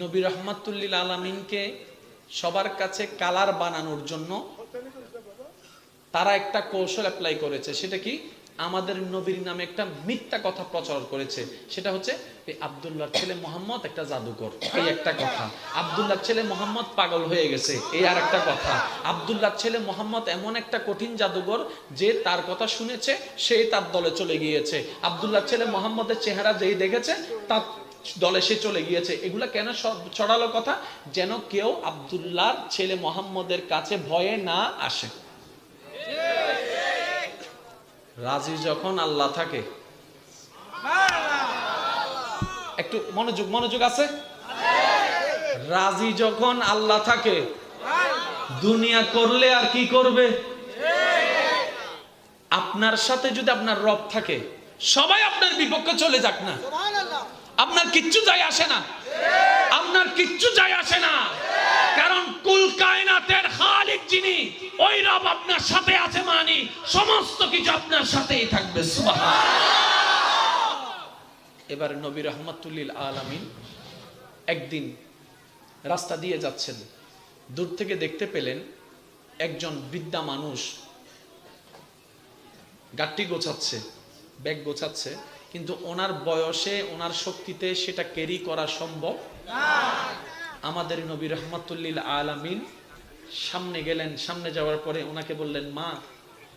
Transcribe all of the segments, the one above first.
নবী রহমাতুল্লিল আলমিনকে সবার কাছে কালার বানানোর জন্য তারা একটা কৌশল অ্যাপ্লাই করেছে। সেটা কি? আমাদের নবীর নামে একটা মিথ্যা কথা প্রচার করেছে। সেটা হচ্ছে, এই আবদুল্লাহর ছেলে মোহাম্মদ একটা জাদুকর। এই একটা কথা। আবদুল্লাহর ছেলে মোহাম্মদ পাগল হয়ে গেছে। এই আর একটা কথা। আবদুল্লাহর ছেলে মোহাম্মদ এমন একটা কঠিন জাদুকর যে তার কথা শুনেছে, সে তার দলে চলে গিয়েছে। আবদুল্লাহর ছেলে মোহাম্মদের চেহারা যেই দেখেছে, তার দলে সে চলে গিয়েছে। এগুলা কেন ছড়ালো কথা? যেন কেউ আবদুল্লাহর ছেলে মোহাম্মদের কাছে ভয়ে না আসে। রাজি যখন আল্লাহ থাকে। একটু মনোযোগ মনোযোগ আছে? রাজি যখন আল্লাহ থাকে, দুনিয়া করলে আর কি করবে? আপনার সাথে যদি আপনার রব থাকে, সবাই আপনার বিপক্ষে চলে যাক না। আপনার কিচ্ছু যায় আসে না। আপনার কিচ্ছু যায় আসে না। কারণ কুল কায়নাতের খালিক যিনি, ওই রব আপনার সাথে আছে মানি। সমস্ত কিছু আপনার সাথেই থাকবে এবার নবী রহমতুল্লিল আলামিন একদিন রাস্তা দিয়ে যাচ্ছেন। দূর থেকে দেখতে পেলেন একজন বৃদ্ধা মানুষ। গাট্টি গোছাচ্ছে, ব্যাগ গোছাচ্ছে। কিন্তু ওনার বয়সে, ওনার শক্তিতে সেটা ক্যারি করা সম্ভব। আমাদের নবী রহমতুল্লিল আলামিন সামনে গেলেন, সামনে যাওয়ার পরে ওনাকে বললেন, মা,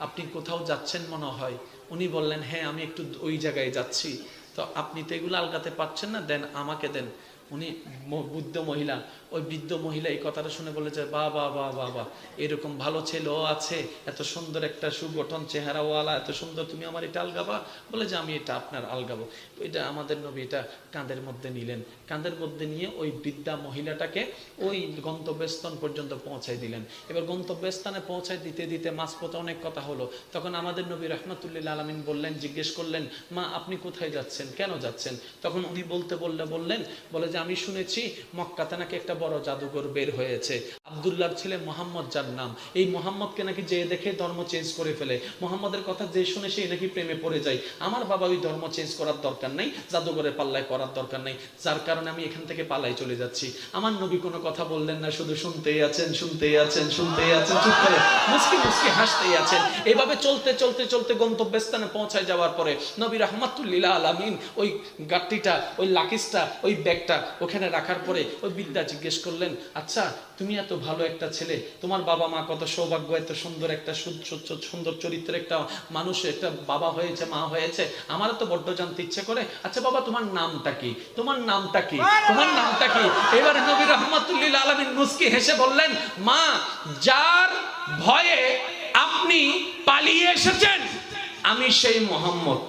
আপনি কোথাও যাচ্ছেন মনে হয়? উনি বললেন হ্যাঁ আমি একটু ওই জায়গায় যাচ্ছি। তো আপনি তো এগুলো আলগাতে পারছেন না, দেন আমাকে দেন। উনি বুদ্ধ মহিলা, ওই বৃদ্ধ মহিলা এই কথাটা শুনে বলে যে বা বা বা বা বা এরকম ভালো ছেলেও আছে, এত সুন্দর একটা সুগঠন চেহারাওয়ালা, এত সুন্দর, তুমি আমার এটা আলগাবা? বলে যে, আমি এটা আপনার আলগাবো। এটা আমাদের নবী এটা কাঁধের মধ্যে নিলেন। কাঁধের মধ্যে নিয়ে ওই বৃদ্ধা মহিলাটাকে ওই গন্তব্যস্থান পর্যন্ত পৌঁছাই দিলেন। এবার গন্তব্যস্থানে পৌঁছাই দিতে দিতে মাঝপথে অনেক কথা হলো। তখন আমাদের নবী রহমতুল্লিল আলমিন বললেন, জিজ্ঞেস করলেন, মা, আপনি কোথায় যাচ্ছেন? কেন যাচ্ছেন? তখন উনি বলতে বললে বললেন, বলে যে আমি শুনেছি মক্কাতে নাকি একটা বড় জাদুঘর বের হয়েছে। আবদুল্লাহর ছেলে মোহাম্মদ যার নাম। এই মোহাম্মদকে নাকি যে দেখে ধর্ম চেঞ্জ করে ফেলে। মোহাম্মদের কথা যে শুনে সেই নাকি প্রেমে পড়ে যায়। আমার বাবা ওই ধর্ম চেঞ্জ করার দরকার নাই, জাদুঘরের পাল্লায় পড়ার দরকার নেই। যার কারণে আমি এখান থেকে পালাই চলে যাচ্ছি। আমার নবী কোনো কথা বললেন না, শুধু শুনতেই আছেন শুনতেই আছেন শুনতেই আছেন। চুপ করে, মুসকি মুসকি হাসতেই আছেন। এভাবে চলতে চলতে চলতে গন্তব্যস্থানে পৌঁছায় যাওয়ার পরে নবী রহমাতুল্লিলা আলামিন ওই গাট্টিটা ওই লাকিসটা ওই ব্যাগটা ওখানে রাখার পরে ওই বিদ্যা জিজ্ঞেস করলেন আচ্ছা তুমি এত ভালো একটা ছেলে, তোমার বাবা মা কত সৌভাগ্য, এত সুন্দর একটা সুন্দর চরিত্রের একটা মানুষ, একটা বাবা হয়েছে, মা হয়েছে, আমারও তো বড্ড জানতে ইচ্ছে করে। আচ্ছা বাবা, তোমার নামটা কি? তোমার নামটা কি? তোমার নামটা কি? এবারে নবী রহমাতুল্লিল আলমিন মুস্কি হেসে বললেন, মা, যার ভয়ে আপনি পালিয়ে এসেছেন, আমি সেই মোহাম্মদ।